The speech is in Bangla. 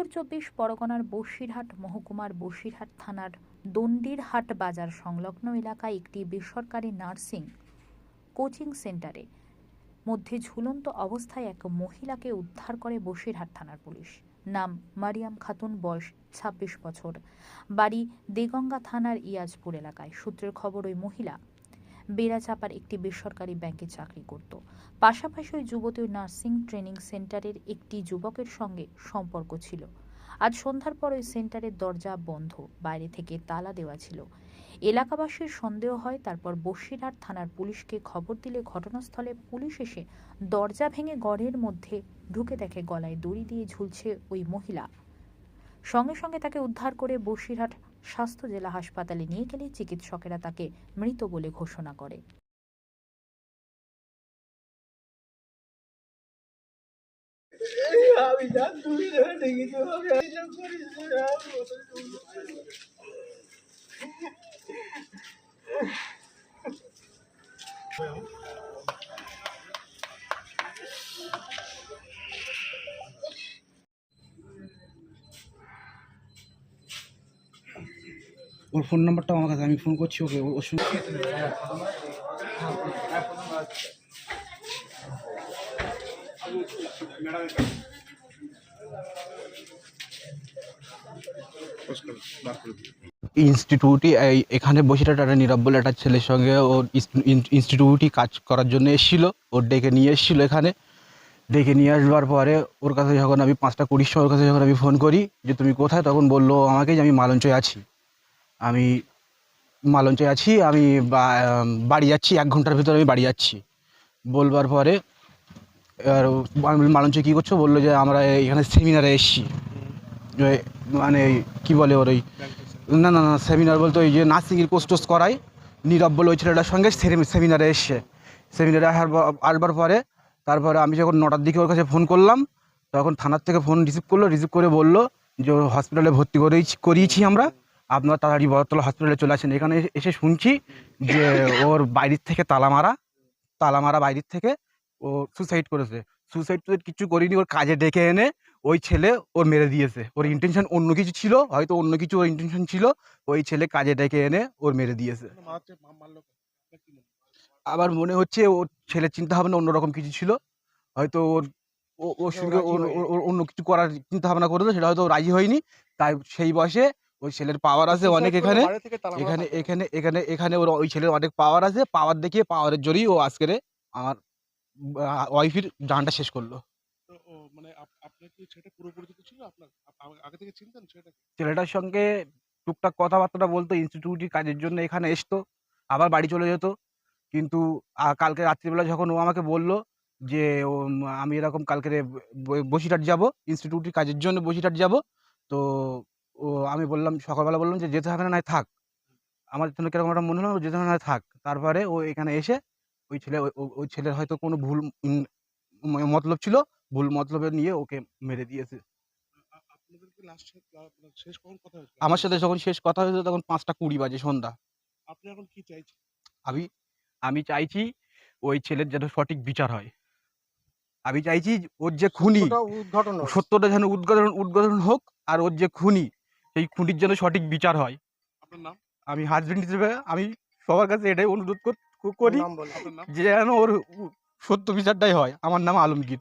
উত্তর চব্বিশ পরগনার বসিরহাট, মহকুমার বসিরহাট থানার দন্ডিরহাট বাজার সংলগ্ন এলাকায় একটি বেসরকারি নার্সিং কোচিং সেন্টারে মধ্যে ঝুলন্ত অবস্থায় এক মহিলাকে উদ্ধার করে বসিরহাট থানার পুলিশ। নাম মারিয়াম খাতুন, বয়স ছাব্বিশ বছর। বাড়ি দেগঙ্গা থানার ইয়াজপুর এলাকায়। সূত্রের খবর, ওই মহিলা বেড়াচাপার একটি বেসরকারি ব্যাংকে চাকরি করত। পাশাপাশি ওই যুবতী ওই নার্সিং ট্রেনিং সেন্টারের একটি যুবকের সঙ্গে সম্পর্ক ছিল। আজ সন্ধ্যার পর ওই সেন্টারের দরজা বন্ধ, বাইরে থেকে তালা দেওয়া ছিল। এলাকাবাসীর সন্দেহ হয় তারপর বসিরহাট থানার পুলিশকে খবর দিলে ঘটনাস্থলে পুলিশ এসে দরজা ভেঙে গড়ের মধ্যে ঢুকে দেখে গলায় দড়ি দিয়ে ঝুলছে ওই মহিলা। সঙ্গে সঙ্গে তাকে উদ্ধার করে বসিরহাট স্বাস্থ্য জেলা হাসপাতালে নিয়ে গেলে চিকিৎসকেরা তাকে মৃত বলে ঘোষণা করে। ওর ফোন নাম্বারটাও আমার কাছে আমি ফোন করছি ওকে ওর সঙ্গে ইনস্টিটিউটই এখানে বসিরহাট একটা নীরব বলে একটা ছেলের সঙ্গে ওর ইনস্টিটিউটই কাজ করার জন্য এসেছিল। ওর ডেকে নিয়ে এসেছিল এখানে। ডেকে নিয়ে আসবার পরে ওর কাছে যখন আমি পাঁচটা কুড়ির সময় ওর কাছে যখন আমি ফোন করি যে, তুমি কোথায়? তখন বলল আমাকে যে, আমি মালঞ্চয় আছি। আমি মালঞ্চয় আছি, আমি বাড়ি যাচ্ছি, এক ঘণ্টার ভিতরে আমি বাড়ি যাচ্ছি। বলবার পরে, আর আমি মালঞ্চয় কী করছ? বলল যে আমরা এখানে সেমিনারে এসেছি। মানে কী বলে ওর ওই, না না না সেমিনার বলতে ওই যে নার্সিংয়ের কোর্স টোর্স করাই নীরব বলে ওই ছেলেটার সঙ্গে সেমিনারে এসছে। সেমিনারে আসার আসবার পরে, তারপরে আমি যখন নটার দিকে ওর কাছে ফোন করলাম, তখন থানার থেকে ফোন রিসিভ করল রিসিভ করে বলল যে হসপিটালে ভর্তি করেছি করিয়েছি আমরা। আপনার তাড়াতাড়ি বড়তলা হসপিটালে চলে আসেন। এখানে এসে- শুনছি যে ওর বাইরের থেকে তালা মারা তালা মারা বাইরের থেকে ও সুসাইড করেছে। সুসাইড টুসাইড কিছু করিনি ওর কাজে ডেকে এনে ওই ছেলে ওর মেরে দিয়েছে। ওর ইন্টেনশন অন্য কিছু ছিল হয়তো অন্য কিছু ওর ইন্টেনশন ছিল ওই ছেলে কাজে ডেকে এনে ওর মেরে দিয়েছে। আবার মনে হচ্ছে ওর ছেলের চিন্তা ভাবনা অন্যরকম কিছু ছিল। হয়তো ওর ও- ওর সঙ্গে অন্য কিছু করার চিন্তা ভাবনা করেছে সেটা হয়তো রাজি হয়নি। তাই সেই বয়সে ওই ছেলের পাওয়ার আছে অনেক এখানে। এখানে এখানে এখানে এখানে ওর ওই ছেলের অনেক পাওয়ার আছে। পাওয়ার দেখিয়ে পাওয়ারের জোরেই ও আজকের আমার ওয়াইফের জানটা শেষ করল। মানে ছেলেটার সঙ্গে টুকটাক কথাবার্তা বলতো ইনস্টিটিউটের কাজের জন্য এখানে আসতো আবার বাড়ি চলে যেত। কিন্তু কালকে রাত্রিবেলা যখন ও আমাকে বলল যে ও আমি এরকম কালকে বসিরহাট যাব ইনস্টিটিউটের কাজের জন্য বসিরহাট যাব তো ও আমি বললাম সকালবেলা বললাম যে যেতে হবে না নয় থাক। আমার জন্য কীরকম একটা মনে হলো যেতে হবে না থাক। তারপরে ও এখানে এসে ওই ছেলে ওই- ছেলের হয়তো কোনো ভুল মতলব ছিল ভুল মতলবে নিয়ে ওকে মেরে দিয়েছে। আমার সাথে যখন শেষ কথা হয়েছে তখন পাঁচটা কুড়ি বাজে সন্ধ্যা। আপনি এখন কি চাইছেন? আমি আমি চাইছি ওই ছেলের যেন সঠিক বিচার হয়। আমি চাইছি ওর যে খুনি উদ্ঘাটন সত্যটা যেন উদ্ঘাটন উদ্ঘাটন হোক আর ওর যে খুনি সেই খুঁটির জন্য সঠিক বিচার হয়। আপনার নাম? আমি হাজবেন্ড হিসেবে আমি সবার কাছে এটাই অনুরোধ করি যে যেন ওর সত্য বিচারটাই হয়। আমার নাম আলমগীর।